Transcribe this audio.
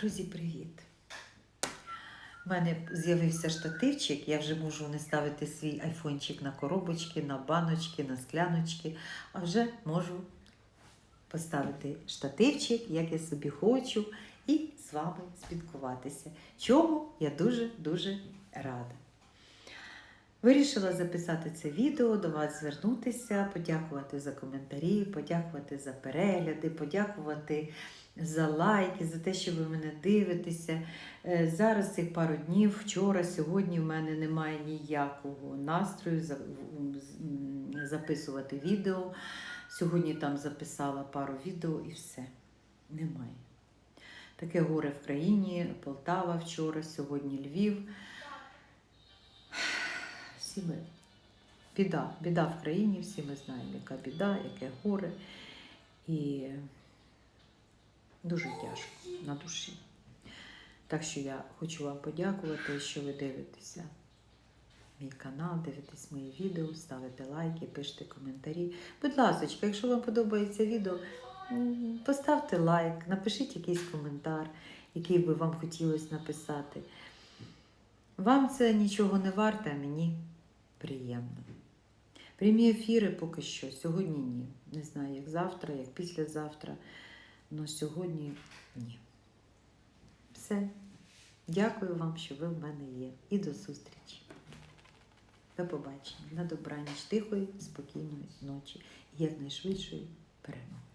Друзі, привіт! У мене з'явився штативчик, я вже можу не ставити свій айфончик на коробочки, на баночки, на скляночки, а вже можу поставити штативчик, як я собі хочу, і з вами спілкуватися. Чому я дуже-дуже рада. Вирішила записати це відео, до вас звернутися, подякувати за коментарі, подякувати за перегляди, подякувати за лайки, за те, що ви мене дивитеся. Е, Зараз цих пару днів, вчора, сьогодні в мене немає ніякого настрою записувати відео. Сьогодні там записала пару відео і все. Немає. Таке горе в країні, Полтава вчора, сьогодні Львів. Всі ми. Біда, біда в країні, всі ми знаємо, яка біда, яке горе. І дуже тяжко на душі. Так що я хочу вам подякувати, що ви дивитеся мій канал, дивитесь мої відео, ставите лайки, пишете коментарі. Будь ласка, якщо вам подобається відео, поставте лайк, напишіть якийсь коментар, який би вам хотілося написати. Вам це нічого не варте, а мені приємно. Прямі ефіри поки що, сьогодні ні. Не знаю, як завтра, як післязавтра. але сьогодні ні. Все. Дякую вам, що ви в мене є. І до зустрічі. До побачення. На добраніч, тихої, спокійної ночі і якнайшвидшої перемоги.